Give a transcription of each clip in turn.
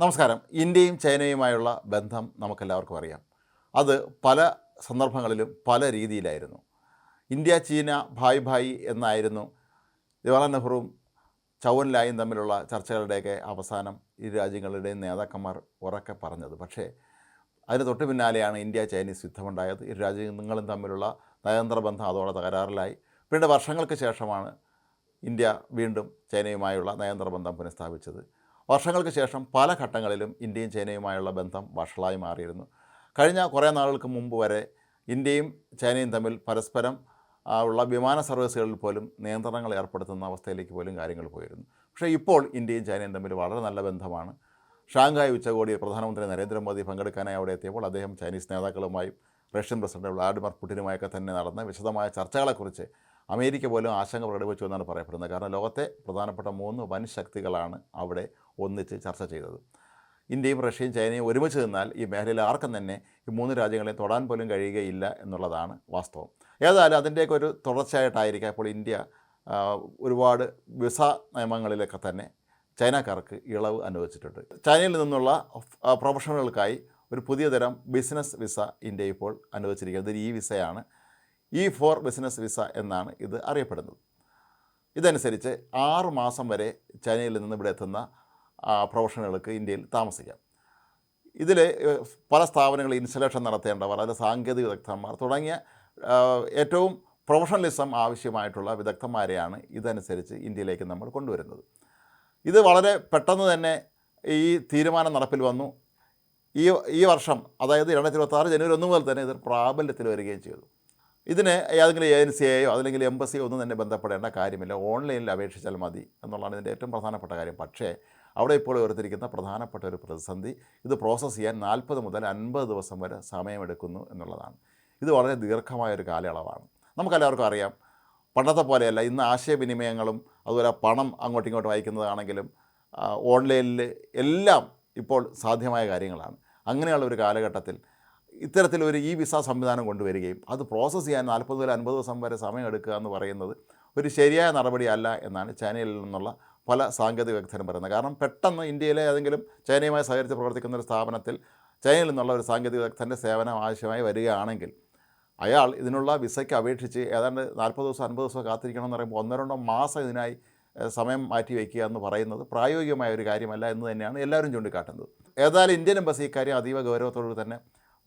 നമസ്കാരം. ഇന്ത്യയും ചൈനയുമായുള്ള ബന്ധം നമുക്കെല്ലാവർക്കും അറിയാം. അത് പല സന്ദർഭങ്ങളിലും പല രീതിയിലായിരുന്നു. ഇന്ത്യ ചീന ഭായ് ഭായ് എന്നായിരുന്നു ജവഹർലാൽ നെഹ്റുവും ചൗവൻ ലായും തമ്മിലുള്ള ചർച്ചകളുടെയൊക്കെ അവസാനം ഇരു രാജ്യങ്ങളുടെയും നേതാക്കന്മാർ ഉറക്കെ പറഞ്ഞത്. പക്ഷേ അതിന് തൊട്ട് പിന്നാലെയാണ് ഇന്ത്യ ചൈനീസ് യുദ്ധമുണ്ടായത്. ഇരു രാജ്യങ്ങളും തമ്മിലുള്ള നയതന്ത്ര ബന്ധം അതോടെ തകരാറിലായി. പിന്നീട് വർഷങ്ങൾക്ക് ശേഷമാണ് ഇന്ത്യ വീണ്ടും ചൈനയുമായുള്ള നയതന്ത്ര ബന്ധം പുനഃസ്ഥാപിച്ചത്. വർഷങ്ങൾക്ക് ശേഷം പല ഘട്ടങ്ങളിലും ഇന്ത്യയും ചൈനയുമായുള്ള ബന്ധം വഷളായി മാറിയിരുന്നു. കഴിഞ്ഞ കുറേ നാളുകൾക്ക് മുമ്പ് വരെ ഇന്ത്യയും ചൈനയും തമ്മിൽ പരസ്പരം ഉള്ള വിമാന സർവീസുകളിൽ പോലും നിയന്ത്രണങ്ങൾ ഏർപ്പെടുത്തുന്ന അവസ്ഥയിലേക്ക് പോലും കാര്യങ്ങൾ പോയിരുന്നു. പക്ഷേ ഇപ്പോൾ ഇന്ത്യയും ചൈനയും തമ്മിൽ വളരെ നല്ല ബന്ധമാണ്. ഷാങ്ഹായ് ഉച്ചകോടിയിൽ പ്രധാനമന്ത്രി നരേന്ദ്രമോദി പങ്കെടുക്കാനായി അവിടെ എത്തിയപ്പോൾ അദ്ദേഹം ചൈനീസ് നേതാക്കളുമായും റഷ്യൻ പ്രസിഡന്റ് വ്ളാഡിമിർ പുടിനുമായൊക്കെ തന്നെ നടന്ന വിശദമായ ചർച്ചകളെക്കുറിച്ച് അമേരിക്ക പോലും ആശങ്ക പ്രകടിപ്പിച്ചു എന്നാണ് പറയപ്പെടുന്നത്. കാരണം ലോകത്തെ പ്രധാനപ്പെട്ട മൂന്ന് വൻ ശക്തികളാണ് അവിടെ ഒന്നിച്ച് ചർച്ച ചെയ്തത്. ഇന്ത്യയും റഷ്യയും ചൈനയും ഒരുമിച്ച് നിന്നാൽ ഈ മേഖലയിൽ ആർക്കും തന്നെ ഈ മൂന്ന് രാജ്യങ്ങളെയും തൊടാൻ പോലും കഴിയുകയില്ല എന്നുള്ളതാണ് വാസ്തവം. ഏതായാലും അതിന്റെയൊക്കെ ഒരു തുടർച്ചയായിട്ടായിരിക്കാം ഇപ്പോൾ ഇന്ത്യ ഒരുപാട് വിസ നിയമങ്ങളിലൊക്കെ തന്നെ ചൈനക്കാർക്ക് ഇളവ് അനുവദിച്ചിട്ടുണ്ട്. ചൈനയിൽ നിന്നുള്ള പ്രൊഫഷണലുകൾക്കായി ഒരു പുതിയ തരം ബിസിനസ് വിസ ഇന്ത്യ ഇപ്പോൾ അനുവദിച്ചിരിക്കുന്നത്. ഈ വിസയാണ്. ഇ ഫോർ ബിസിനസ് വിസ എന്നാണ് ഇത് അറിയപ്പെടുന്നത്. ഇതനുസരിച്ച് ആറ് മാസം വരെ ചൈനയിൽ നിന്ന് ഇവിടെ എത്തുന്ന പ്രൊഫഷണലുകൾക്ക് ഇന്ത്യയിൽ താമസിക്കാം. ഇതിൽ പല സ്ഥാപനങ്ങളിൽ ഇൻസ്റ്റലേഷൻ നടത്തേണ്ടവർ അതിൽ സാങ്കേതിക വിദഗ്ധന്മാർ തുടങ്ങിയ ഏറ്റവും പ്രൊഫഷണലിസം ആവശ്യമായിട്ടുള്ള വിദഗ്ധന്മാരെയാണ് ഇതനുസരിച്ച് ഇന്ത്യയിലേക്ക് നമ്മൾ കൊണ്ടുവരുന്നത്. ഇത് വളരെ പെട്ടെന്ന് തന്നെ ഈ തീരുമാനം നടപ്പിൽ വന്നു. ഈ ഈ വർഷം അതായത് രണ്ടായിരത്തി ഇരുപത്തി ആറ് ജനുവരി ഒന്ന് മുതൽ തന്നെ ഇത് പ്രാബല്യത്തിൽ വരികയും ചെയ്തു. ഇതിന് ഏതെങ്കിലും ഏജൻസിയെയോ അല്ലെങ്കിൽ എംബസിയോ ഒന്നും തന്നെ ബന്ധപ്പെടേണ്ട കാര്യമില്ല. ഓൺലൈനിൽ അപേക്ഷിച്ചാൽ മതി എന്നുള്ളതാണ് ഇതിന്റെ ഏറ്റവും പ്രധാനപ്പെട്ട കാര്യം. പക്ഷേ അവിടെ ഇപ്പോൾ ഉയർത്തിരിക്കുന്ന പ്രധാനപ്പെട്ട ഒരു പ്രതിസന്ധി. ഇത് പ്രോസസ്സ് ചെയ്യാൻ നാൽപ്പത് മുതൽ അൻപത് ദിവസം വരെ സമയമെടുക്കുന്നു എന്നുള്ളതാണ്. ഇത് വളരെ ദീർഘമായ ഒരു കാലയളവാണ്. നമുക്കെല്ലാവർക്കും അറിയാം പണ്ടത്തെ പോലെയല്ല ഇന്ന് ആശയവിനിമയങ്ങളും അതുപോലെ പണം അങ്ങോട്ടും ഇങ്ങോട്ടും അയക്കുന്നതാണെങ്കിലും ഓൺലൈനിൽ എല്ലാം ഇപ്പോൾ സാധ്യമായ കാര്യങ്ങളാണ്. അങ്ങനെയുള്ള ഒരു കാലഘട്ടത്തിൽ ഇത്തരത്തിലൊരു ഇ വിസ സംവിധാനം കൊണ്ടുവരികയും അത് പ്രോസസ്സ് ചെയ്യാൻ നാൽപ്പത് മുതൽ അൻപത് ദിവസം വരെ സമയം എടുക്കുക എന്ന് പറയുന്നത് ഒരു ശരിയായ നടപടിയല്ല എന്നാണ് ചൈനയിൽ നിന്നുള്ള പല സാങ്കേതിക വിദഗ്ധരും പറയുന്നത്. കാരണം പെട്ടെന്ന് ഇന്ത്യയിലെ ഏതെങ്കിലും ചൈനയുമായി സഹകരിച്ച് പ്രവർത്തിക്കുന്ന ഒരു സ്ഥാപനത്തിൽ ചൈനയിൽ നിന്നുള്ള ഒരു സാങ്കേതിക വിദഗ്ധന്റെ സേവനം ആവശ്യമായി വരികയാണെങ്കിൽ അയാൾ ഇതിനുള്ള വിസയ്ക്ക് അപേക്ഷിച്ച് ഏതാണ്ട് നാൽപ്പത് ദിവസം അൻപത് ദിവസം കാത്തിരിക്കണം എന്ന് പറയുമ്പോൾ ഒന്നോ രണ്ടോ മാസം ഇതിനായി സമയം മാറ്റി വയ്ക്കുക എന്ന് പറയുന്നത് പ്രായോഗികമായ ഒരു കാര്യമല്ല എന്ന് തന്നെയാണ് എല്ലാവരും ചൂണ്ടിക്കാട്ടുന്നത്. ഏതായാലും ഇന്ത്യൻ എംബസി ഇക്കാര്യം അതീവ ഗൗരവത്തോടു തന്നെ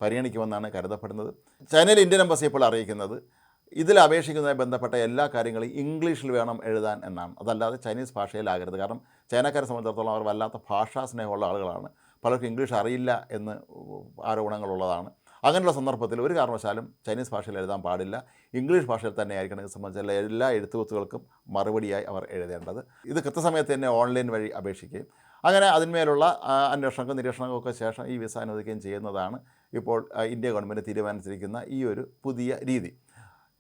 പരിഗണിക്കുമെന്നാണ് കരുതപ്പെടുന്നത്. ചൈനയിൽ ഇന്ത്യൻ എംബസി ഇപ്പോൾ അറിയിക്കുന്നത് ഇതിൽ അപേക്ഷിക്കുന്നതുമായി ബന്ധപ്പെട്ട എല്ലാ കാര്യങ്ങളും ഇംഗ്ലീഷിൽ വേണം എഴുതാൻ എന്നാണ്. അതല്ലാതെ ചൈനീസ് ഭാഷയിലാകരുത്. കാരണം ചൈനക്കാരെ സംബന്ധിച്ചിടത്തോളം അവർ വല്ലാത്ത ഭാഷാ സ്നേഹമുള്ള ആളുകളാണ്. പലർക്കും ഇംഗ്ലീഷ് അറിയില്ല എന്ന് ആരോപണങ്ങളുള്ളതാണ് അങ്ങനെയുള്ള സന്ദർഭത്തിൽ ഒരു കാരണവശാലും ചൈനീസ് ഭാഷയിൽ എഴുതാൻ പാടില്ല. ഇംഗ്ലീഷ് ഭാഷയിൽ തന്നെ ആയിരിക്കണം ഇത് സംബന്ധിച്ചുള്ള എല്ലാ എഴുത്തുകുത്തുകൾക്കും മറുപടിയായി അവർ എഴുതേണ്ടത്. ഇത് കൃത്യസമയത്ത് തന്നെ ഓൺലൈൻ വഴി അപേക്ഷിക്കുകയും അങ്ങനെ അതിന്മേലുള്ള അന്വേഷണങ്ങൾക്കും നിരീക്ഷണങ്ങൾക്കും ശേഷം ഈ വിസ അനുവദിക്കുകയും ചെയ്യുന്നതാണ് ഇപ്പോൾ ഇന്ത്യ ഗവൺമെന്റ് തീരുമാനിച്ചിരിക്കുന്ന ഈ ഒരു പുതിയ രീതി.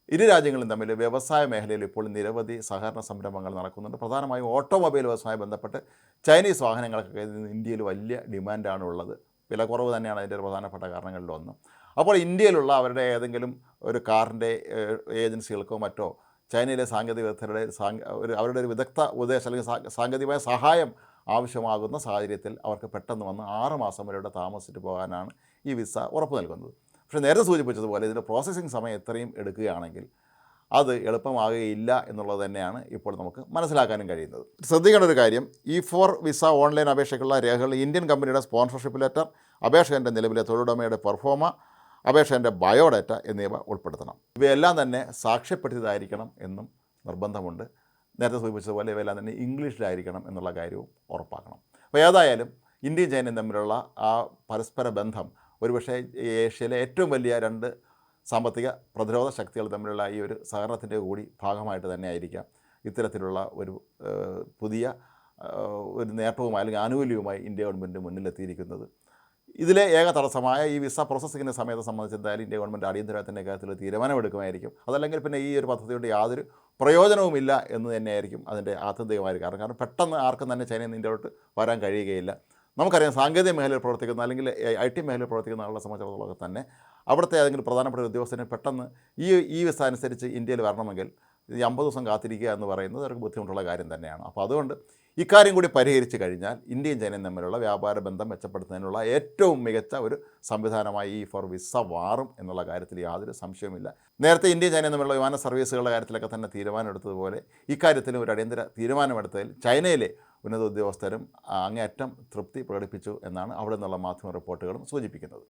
ഇരു രാജ്യങ്ങളും തമ്മിൽ വ്യവസായ മേഖലയിൽ ഇപ്പോൾ നിരവധി സഹകരണ സംരംഭങ്ങൾ നടക്കുന്നുണ്ട്. പ്രധാനമായും ഓട്ടോമൊബൈൽ വ്യവസായവുമായി ബന്ധപ്പെട്ട് ചൈനീസ് വാഹനങ്ങൾക്കൊക്കെ ഇന്ത്യയിൽ വലിയ ഡിമാൻഡാണ് ഉള്ളത്. വില കുറവ് തന്നെയാണ് അതിന്റെ പ്രധാനപ്പെട്ട കാരണങ്ങളിലൊന്ന് അപ്പോൾ ഇന്ത്യയിലുള്ള അവരുടെ ഏതെങ്കിലും ഒരു കാറിന്റെ ഏജൻസികൾക്കോ മറ്റോ ചൈനയിലെ സാങ്കേതിക വിദഗ്ധരുടെ ഒരു അവരുടെ ഒരു വിദഗ്ധ ഉപദേശം അല്ലെങ്കിൽ സാങ്കേതികമായ സഹായം ആവശ്യമാകുന്ന സാഹചര്യത്തിൽ അവർക്ക് പെട്ടെന്ന് വന്ന് ആറുമാസം വരെ ഇവിടെ താമസിച്ചിട്ട് പോകാനാണ് ഈ വിസ ഉറപ്പ് നൽകുന്നത്. പക്ഷേ നേരത്തെ സൂചിപ്പിച്ചതുപോലെ ഇതിന്റെ പ്രോസസ്സിങ് സമയം എത്രയും എടുക്കുകയാണെങ്കിൽ അത് എളുപ്പമാകുകയില്ല എന്നുള്ളത് തന്നെയാണ് ഇപ്പോൾ നമുക്ക് മനസ്സിലാക്കാനും കഴിയുന്നത്. ശ്രദ്ധിക്കേണ്ട ഒരു കാര്യം ഇ ഫോർ വിസ ഓൺലൈൻ അപേക്ഷയ്ക്കുള്ള രേഖകൾ ഇന്ത്യൻ കമ്പനിയുടെ സ്പോൺസർഷിപ്പ് ലെറ്റർ അപേക്ഷകന്റെ നിലവിലെ തൊഴിലുടമയുടെ പെർഫോമ അപേക്ഷകന്റെ ബയോഡാറ്റ എന്നിവ ഉൾപ്പെടുത്തണം. ഇവയെല്ലാം തന്നെ സാക്ഷ്യപ്പെടുത്തിയതായിരിക്കണം എന്നും നിർബന്ധമുണ്ട്. നേരത്തെ സൂചിപ്പിച്ചതുപോലെ ഇവയെല്ലാം തന്നെ ഇംഗ്ലീഷിലായിരിക്കണം എന്നുള്ള കാര്യവും ഉറപ്പാക്കണം. അപ്പോൾ ഏതായാലും ഇന്ത്യയും ചൈനയും തമ്മിലുള്ള ആ പരസ്പര ബന്ധം ഒരുപക്ഷെ ഏഷ്യയിലെ ഏറ്റവും വലിയ രണ്ട് സാമ്പത്തിക പ്രതിരോധ ശക്തികൾ തമ്മിലുള്ള ഈ ഒരു സഹകരണത്തിന്റെ കൂടി ഭാഗമായിട്ട് തന്നെ ആയിരിക്കാം ഇത്തരത്തിലുള്ള ഒരു പുതിയ ഒരു നേട്ടവുമായി അല്ലെങ്കിൽ ആനുകൂല്യവുമായി ഇന്ത്യ ഗവൺമെന്റ് മുന്നിലെത്തിയിരിക്കുന്നത്. ഇതിലെ ഏക തടസ്സമായ ഈ വിസ പ്രോസസ്സിങ്ങിന്റെ സമയത്തെ സംബന്ധിച്ച് എന്തായാലും ഇന്ത്യ ഗവൺമെന്റ് അടിയന്തരത്തിന്റെ കാര്യത്തിൽ തീരുമാനമെടുക്കുമായിരിക്കും. അതല്ലെങ്കിൽ പിന്നെ ഈ ഒരു പദ്ധതി കൊണ്ട് യാതൊരു പ്രയോജനവുമില്ല എന്ന് തന്നെയായിരിക്കും അതിന്റെ ആത്യന്തികമായ കാരണം. കാരണം പെട്ടെന്ന് ആർക്കും തന്നെ ചൈനയിൽ നിന്ന് ഇന്ത്യയിലോട്ട് വരാൻ കഴിയുകയില്ല. നമുക്കറിയാം സാങ്കേതിക മേഖലയിൽ പ്രവർത്തിക്കുന്ന അല്ലെങ്കിൽ ഐ ടി മേഖലയിൽ പ്രവർത്തിക്കുന്ന ആളുടെ സംബന്ധിച്ചിടത്തോളം തന്നെ അവിടുത്തെ ഏതെങ്കിലും പ്രധാനപ്പെട്ട ഒരു ഉദ്യോഗസ്ഥന് പെട്ടെന്ന് ഈ ഈ വിസ അനുസരിച്ച് ഇന്ത്യയിൽ വരണമെങ്കിൽ ഈ അമ്പത് ദിവസം കാത്തിരിക്കുക എന്ന് പറയുന്നത് അവർക്ക് ബുദ്ധിമുട്ടുള്ള കാര്യം തന്നെയാണ്. അപ്പോൾ അതുകൊണ്ട് ഇക്കാര്യം കൂടി പരിഹരിച്ച് കഴിഞ്ഞാൽ ഇന്ത്യയും ചൈനയും തമ്മിലുള്ള വ്യാപാര ബന്ധം മെച്ചപ്പെടുത്തുന്നതിനുള്ള ഏറ്റവും മികച്ച ഒരു സംവിധാനമായി ഈ ഫോർ വിസ മാറും എന്നുള്ള കാര്യത്തിൽ യാതൊരു സംശയവുമില്ല. നേരത്തെ ഇന്ത്യയും ചൈനയും തമ്മിലുള്ള വിമാന സർവീസുകളുടെ കാര്യത്തിലൊക്കെ തന്നെ തീരുമാനമെടുത്തതുപോലെ ഇക്കാര്യത്തിലും ഒരു അടിയന്തര തീരുമാനമെടുത്തതിൽ ചൈനയിലെ ഉന്നത ഉദ്യോഗസ്ഥരും അങ്ങേയറ്റം തൃപ്തി പ്രകടിപ്പിച്ചു എന്നാണ് അവിടെ നിന്നുള്ള മാധ്യമ റിപ്പോർട്ടുകളും സൂചിപ്പിക്കുന്നത്.